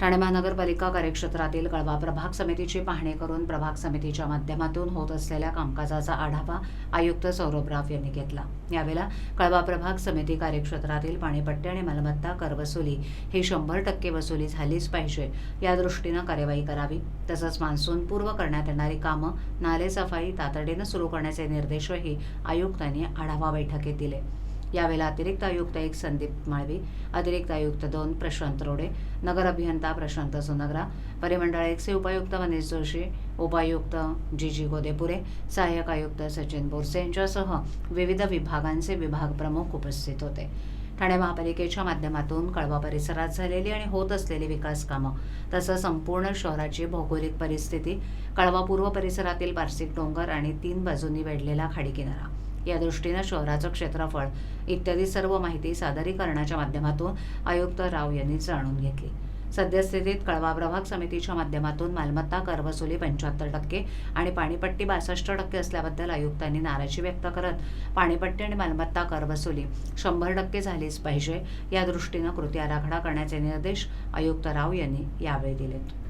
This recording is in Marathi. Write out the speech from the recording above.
ठाणे महानगरपालिका कार्यक्षेत्रातील कळवा प्रभाग समितीची पाहणी करून प्रभाग समितीच्या माध्यमातून होत असलेल्या कामकाजाचा आढावा आयुक्त सौरभ राव यांनी घेतला. यावेळेला कळवा प्रभाग समिती कार्यक्षेत्रातील पाणीपट्टी आणि मालमत्ता कर वसुली ही शंभर टक्के वसुली झालीच पाहिजे या दृष्टीनं कार्यवाही करावी. तसंच मान्सून पूर्व करण्यात येणारी कामं नाले सफाई तातडीनं सुरू करण्याचे निर्देशही आयुक्तांनी आढावा बैठकीत दिले. यावेळेला अतिरिक्त आयुक्त एक संदीप माळवी अतिरिक्त आयुक्त दोन प्रशांत रोडे नगर अभियंता प्रशांत सोनगरा परिमंडळ एकचे उपायुक्त मनीष जोशी उपायुक्त जी जी गोदेपुरे सहाय्यक आयुक्त सचिन बोरसे यांच्यासह विविध विभागांचे विभाग प्रमुख उपस्थित होते. ठाणे महापालिकेच्या माध्यमातून कळवा परिसरात झालेली आणि होत असलेली विकास कामं तसंच संपूर्ण शहराची भौगोलिक परिस्थिती कळवा पूर्व परिसरातील पारसिक डोंगर आणि तीन बाजूंनी वेढलेला खाडी किनारा या दृष्टीनं शहराचं क्षेत्रफळ इत्यादी सर्व माहिती सादरीकरणाच्या माध्यमातून आयुक्त राव यांनी जाणून घेतली. सद्यस्थितीत कळवा प्रभाग समितीच्या माध्यमातून मालमत्ता कर वसुली पंच्याहत्तर टक्के आणि पाणीपट्टी बासष्ट टक्के असल्याबद्दल आयुक्तांनी नाराजी व्यक्त करत पाणीपट्टी आणि मालमत्ता कर वसुली शंभर टक्के झालीच पाहिजे या दृष्टीनं कृती आराखडा करण्याचे निर्देश आयुक्त राव यांनी यावेळी दिलेत.